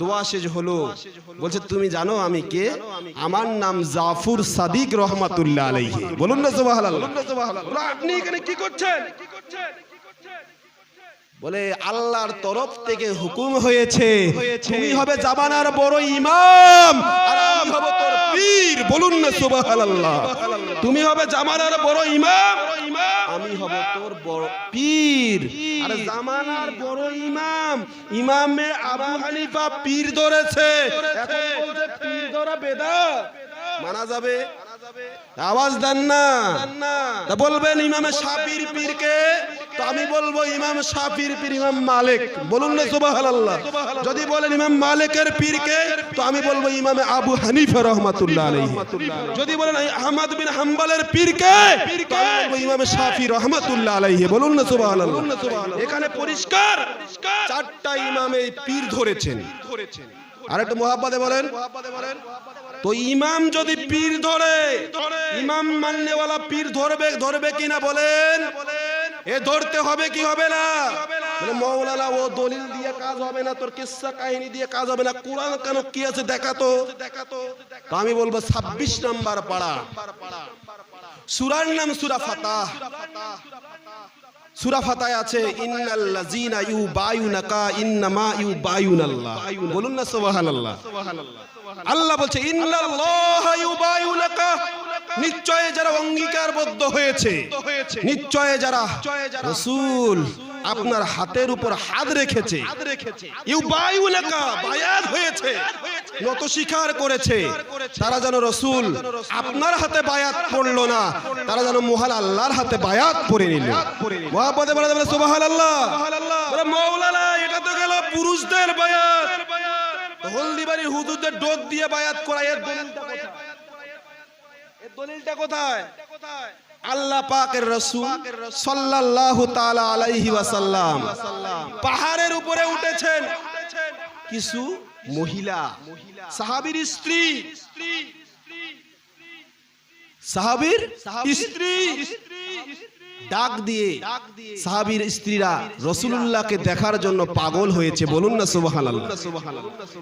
দোয়া শেষ হলো। বলছে, তুমি জানো আমি কে? আমার নাম জাফর সাদিক রহমাতুল্লাহ আলাইহি। বলুন না সুবহানাল্লাহ। আপনি এখানে কি করছেন? কি করছেন বলে আল্লাহর তরফ থেকে হুকুম হয়েছে। তুমি হবে জামানার বড় ইমাম। আর আমি হব তোর পীর। বলুন না সুবহানাল্লাহ। তুমি হবে জামানার বড় ইমাম। আমি হব তোর বড় পীর। আর জামানার বড় ইমাম। ইমামে আবু হানিফা পীর ধরেছে। এখন বলছে পীর ধরা বেদাত। মানা যাবে। আওয়াজ দেন না। বলবেন ইমামে শাফির পীরকে। তো আমি বলব ইমাম শাফির পীর, ইমাম মালিক। বলুন না, সুবহানাল্লাহ। যদি বলেন ইমাম মালিকের পীরকে, তো আমি বলব ইমামে আবু হানিফা রহমাতুল্লাহ আলাইহি। যদি বলেন আহমদ বিন হাম্বলের পীরকে, তো আমি বলব ইমামে শাফি রহমাতুল্লাহ আলাইহি। বলুন না, সুবহানাল্লাহ। এখানে পরিষ্কার চারটা ইমামে পীর ধরেছেন। আর একটু মোহাব্বতে বলেন। তো ইমাম যদি পীর ধরে, ইমাম মাননেওয়ালা পীর ধরবে ধরবে কিনা বলেন। এ ধরতে হবে কি হবে না? বলে মৌলানা ও দলিল দিয়ে কাজ হবে না, তোর কিসসা কাহিনী দিয়ে কাজ হবে না, কোরআন কেন কি আছে দেখাতো দেখাতো আমি বলব, ছাব্বিশ নাম্বার পাড়া। সুরার নাম সুরা ফাতাহ। সুরা ফাতায় আছে ইন্নামা বলুন না, সুবহানাল্লাহ। আল্লাহ বলছে নিশ্চয় যারা অঙ্গীকারবদ্ধ হয়েছে নিশ্চয় যারা রাসূল আপনার হাতের উপর হাত রেখেছে হয়েছে নত স্বীকার করেছে তারা যেন রসুল আপনার হাতে বায়াত পড়ল না তারা যেন মহাল আল্লাহর হাতে বায়াত পড়ে নিল। মহাপদে বলে সুবাহাল আল্লাহ মৌলানা এটা তো গেল পুরুষদের বায়াত। হলদিবাড়ির ডোক দিয়ে বায়াত এর দলিলটা দলিলটা কোথায়? আলাইহি পাহাড়ের উপরে উঠেছেন। কিছু মহিলা, সাহাবীর স্ত্রী সাহাবীর স্ত্রী ডাক দিয়ে সাহাবীর স্ত্রীরা রসুলুল্লাহকে দেখার জন্য পাগল হয়েছে বলুন না সুবহানাল্লাহ।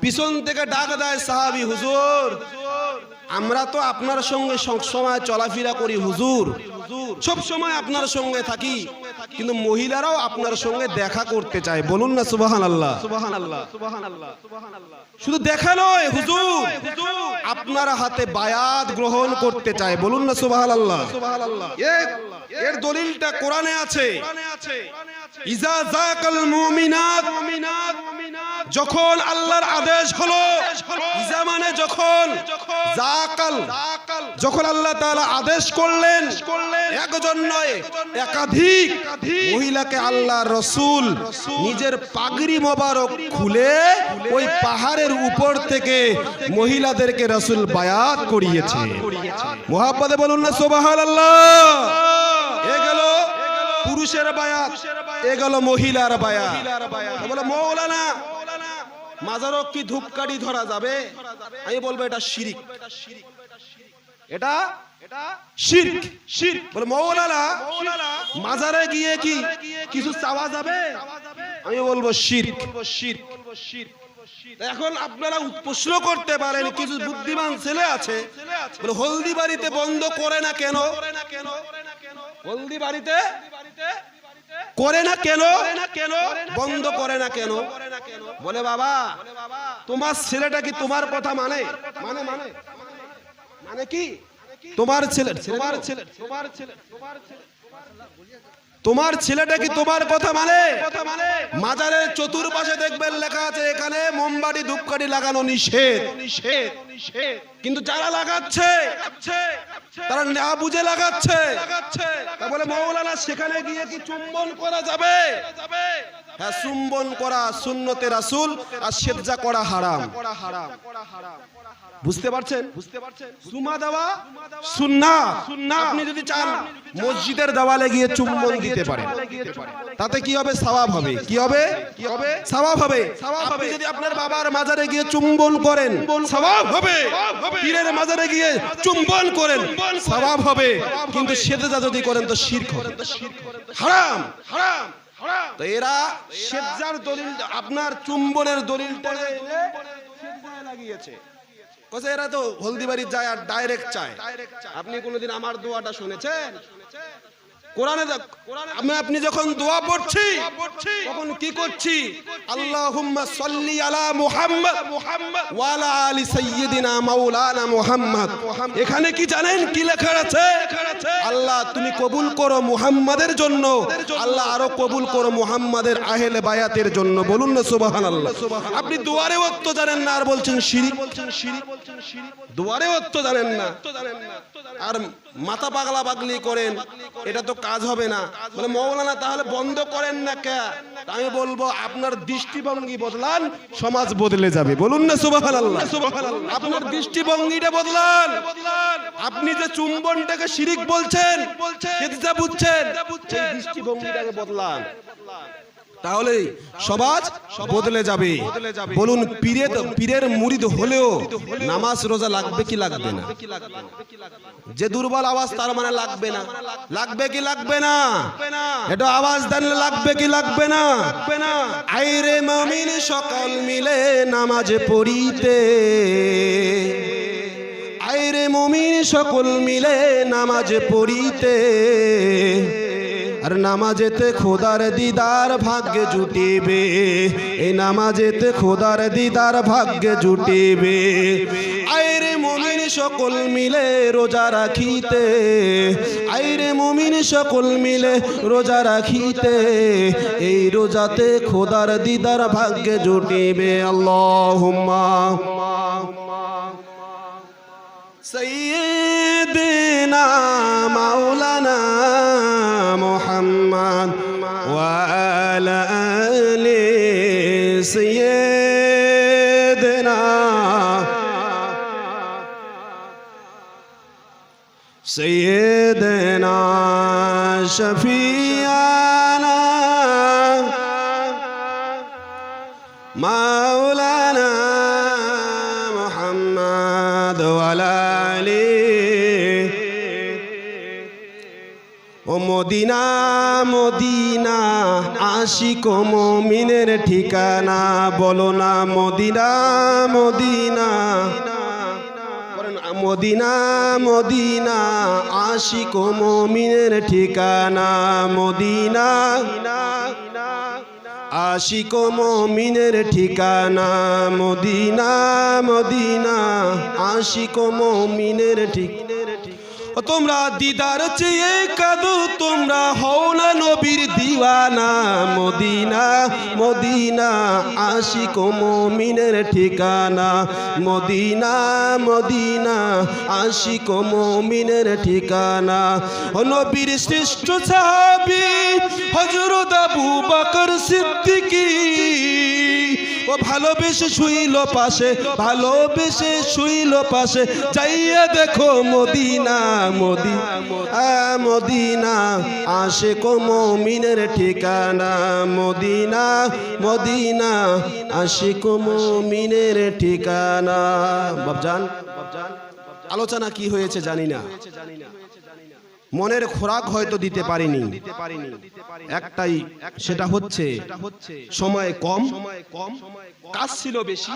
পিছন থেকে ডাক দেয় সাহাবী হুজুর আমরা তো আপনার সঙ্গে সবসময় চলাফেরা করি হুজুর। সব সময় আপনার সঙ্গে থাকি কিন্তু মহিলারাও আপনার সঙ্গে দেখা করতে চায়। বলুন না সুবহানাল্লাহ। সুবহানাল্লাহ শুধু দেখা নয় হুজুর আপনার হাতে বায়াত গ্রহণ করতে চায়। বলুন না সুবহানাল্লাহ। এ- এর দলিলটা কোরআনে আছে। ইজা জাকাল মুমিনাত যখন আল্লাহর আদেশ হলো ইজা মানে যখন যখন আল্লাহ তাআলা আদেশ করলেন একজন নয় একাধিক মহিলাকে আল্লাহ রসুল নিজের পাগড়ি মোবারক খুলে ওই পাহাড়ের উপর থেকে মহিলাদেরকে রসুল বায়াত করিয়েছে। মোহাব্বতে বলুন না সোবাহাল আল্লাহ পুরুষের বায়াত, এ গেল মহিলার বায়াত। বলে, মৌলানা মাজারও কি ধূপকাঠি ধরা যাবে? আমি বলব, এটা শিরিক। এটা মৌলানা, মাজারে গিয়ে কি কিছু চাওয়া যাবে? আমি বলব শিরক শিরক। এখন আপনারা প্রশ্ন করতে পারেন, কিছু বুদ্ধিমান ছেলে আছে হলদি বাড়িতে বন্ধ করে না কেন? হলদি বাড়িতে করে না কেন? কেন বন্ধ করে না কেন? বলে বাবা, তোমার ছেলেটা কি তোমার কথা মানে? মানে মানে মানে কি? তোমার ছেলে তোমার ছেলে তোমার ছেলে তোমার ছেলে তোমার ছেলেটা কি তোমার কথা মানে? মাজারের চতুর্পাশে দেখবেন লেখা আছে, এখানে মোমবাড়ি ধূপকাঠি লাগানো নিষেধ নিষেধ। কিন্তু যারা লাগাচ্ছে তারা না বুঝে লাগাচ্ছে। তা বলে মৌলানা সেখানে গিয়ে কি চুম্বন করা যাবে? হ্যাঁ চুম্বন করা সুন্নতে রাসূল আর করা হারাম। বুঝতে পারছেন? বুঝতে পারছেন? সুমা দেওয়া সুন্না। আপনি যদি চান মসজিদের দেওয়ালে গিয়ে চুম্বন দিতে পারেন। তাতে কি হবে? সওয়াব হবে। কি হবে? কি হবে? সওয়াব হবে। আপনি যদি আপনার বাবার মাজারে গিয়ে চুম্বন করেন। সওয়াব হবে। পীরের মাজারে গিয়ে চুম্বন করেন। সওয়াব হবে। কিন্তু সেজদা যদি করেন তো শিরক হবে। হারাম। হারাম। তো এরা সেজ্জার দলিল আপনার চুম্বনের দলিলটা লাগিয়েছে। কোসে এরা তো হলদিবাড়ি যায় আর ডাইরেক্ট চায়। আপনি কোনোদিন আমার দোয়াটা শুনেছেন? আমি আপনি যখন দোয়া পড়ছি, তখন কি করছি? আল্লাহুম্মা সাল্লি আলা মুহাম্মদ ওয়ালা আলি সাইয়্যিদিনা মাওলানা মুহাম্মদ। এখানে কি জানেন কি লেখা আছে? আল্লাহ, তুমি কবুল করো মুহাম্মাদের জন্য। আল্লাহ আরও কবুল করো মুহাম্মাদের আহলে বায়াতের জন্য। বলুন না সুবহানাল্লাহ। আপনি দুয়ারে অর্থ জানেন না আর বলছেন শিরিক। দুয়ারে অর্থ জানেন না। আর মাথা পাগলা পাগলি করেন। এটা তো কাজ হবে না। বলে মৌলানা তাহলে বন্ধ করেন না কে? আমি বলব আপনার দৃষ্টিভঙ্গি বদলান সমাজ বদলে যাবে। বলুন না সুবহানাল্লাহ। আপনার দৃষ্টিভঙ্গিটা বদলান। আপনি যে চুম্বনটাকে শিরিক বলছেন সেটা বুঝছেন। দৃষ্টিভঙ্গিটাকে বদলান। তাহলে সমাজ বদলে যাবে। বলুন, পীরের পীরের মুরিদ হলেও নামাজ রোজা লাগবে কি লাগবে না? যে দুর্বল আওয়াজ তার মানে লাগবে না। লাগবে কি লাগবে না? এটা আওয়াজ দেন, লাগবে কি লাগবে না? আইরে মমিন সকল মিলে নামাজ পড়িতে। আইরে মমিন সকল মিলে নামাজ পড়িতে। আর নামাজেতে খোদার দিদার ভাগ্যে জুটিবে। এই নামাজেতে খোদার দিদার ভাগ্যে জুটিবে। আইরে মুমিন সকল মিলে রোজা রাখিতে। আইরে মুমিন সকল মিলে রোজা রাখিতে। এই রোজাতে খোদার দিদার ভাগ্যে জুটিবে। আল্লাহ হুম্মা সৈয়দ محمد وعلى آل سيدنا سيدنا شفيعنا مولانا মদিনা মদিনা, আশিক মমিনের ঠিকানা। বলো না, মদিনা মদিনা। মদিনা মদিনা, আশিক মমিনের ঠিকানা। মদিনা, আশিক মমিনের ঠিকানা। মদিনা মদিনা, আশিক মমিনের ঠিকানা তোমরা দিদার চেয়ে কাদু, তোমরা হও না নবীর দিওয়ানা। মদিনা মদিনা, আশিক মমিনের ঠিকানা। মদিনা মদিনা, আশিক মমিনের ঠিকানা। ও নবীর শ্রেষ্ঠ সাহাবী হযরত আবু বকর সিদ্দিকী। ভালোবেসে শুইল পাশে, ভালোবেসে শুইল পাশে, যাইয়া দেখো মদিনা মদি মদিনা আসে কো মমিনের ঠিকানা, মদিনা মদিনা আসে কো মমিনের ঠিকানা। বাবজান আলোচনা কি হয়েছে জানি না। মনের খোরাক হয়তো দিতে পারিনি। একটাই সেটা হচ্ছে সময় কম। কাজ ছিল বেশি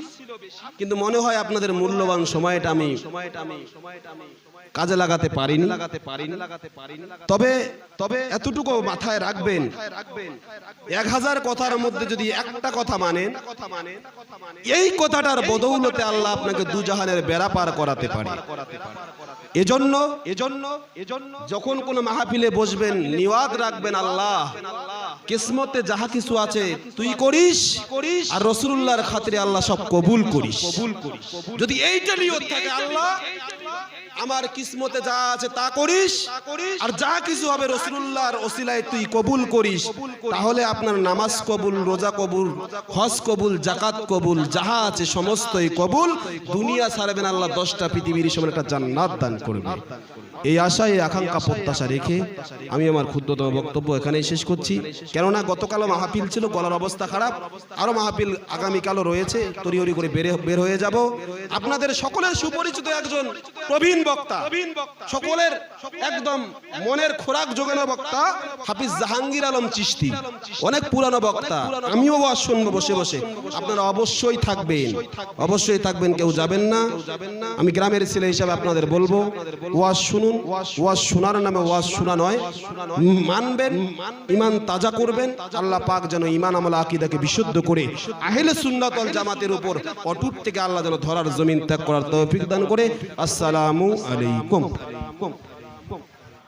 কিন্তু মনে হয় আপনাদের মূল্যবান সময়টা আমি কাজে লাগাতে পারিনি। লাগাতে পারিনি লাগাতে পারিনি তবে তবে এতটুকু মাথায় রাখবেন এক হাজার কথার মধ্যে যদি একটা কথা মানেন এই কথাটার বদৌলতে আল্লাহ আপনাকে দুজাহানের বেড়া পার করাতে পারে। এজন্য এজন্য এজন্য যখন কোনো মাহফিলে বসবেন নিওয়াদ রাখবেন আল্লাহ। কিসমতে যাহা কিছু আছে তুই করিস করিস আর রসুল্লাহর খাতিরে আল্লাহ সব কবুল করিস। কবুল করিস। যদি এইটা নিয়ত থাকে আল্লাহ আমার কিসমতে যা আছে তা করিস আর যা কিছু হবে রসুল্লাহর ওসিলায় তুই কবুল করিস। তাহলে আপনার নামাজ কবুল রোজা কবুল হজ কবুল জাকাত কবুল যাহা আছে সমস্তই কবুল। দুনিয়া ছাড়বেন আল্লাহ দশটা পৃথিবীর সমান একটা জান্নাত দান করবে। এই আশা এই আকাঙ্ক্ষা প্রত্যাশা রেখে আমি আমার ক্ষুদ্রতম বক্তব্য এখানেই শেষ করছি। কেননা গতকালও মাহফিল ছিল গলার অবস্থা খারাপ। আরও মাহফিল আগামীকালও রয়েছে। তরিহরি করে বের বের হয়ে যাব। আপনাদের সকলের সুপরিচিত একজন প্রবীণ বক্তা। সকলের একদম মনের খোরাক যোগানো বক্তা হাফিজ জাহাঙ্গীর আলম চিশতি। অনেক পুরানো বক্তা। আমিও ওয়াজ শুনব বসে বসে। আপনারা অবশ্যই থাকবেন। অবশ্যই থাকবেন, কেউ যাবেন না। আমি গ্রামের ছেলে হিসাবে আপনাদের বলব ওয়াজ শুনুন ওয়াজ শোনার নামে ওয়াজ শোনা নয়। মানবেন ইমান তাজা করবেন। আল্লাহ পাক যেন ইমান আমল আকিদাকে বিশুদ্ধ করে আহলে সুন্নাতল জামাতের উপর অটুট থেকে আল্লাহ যেন ধরার জমিন ত্যাগ করার তৌফিক দান করে। আসসালামু 阿里贡。佛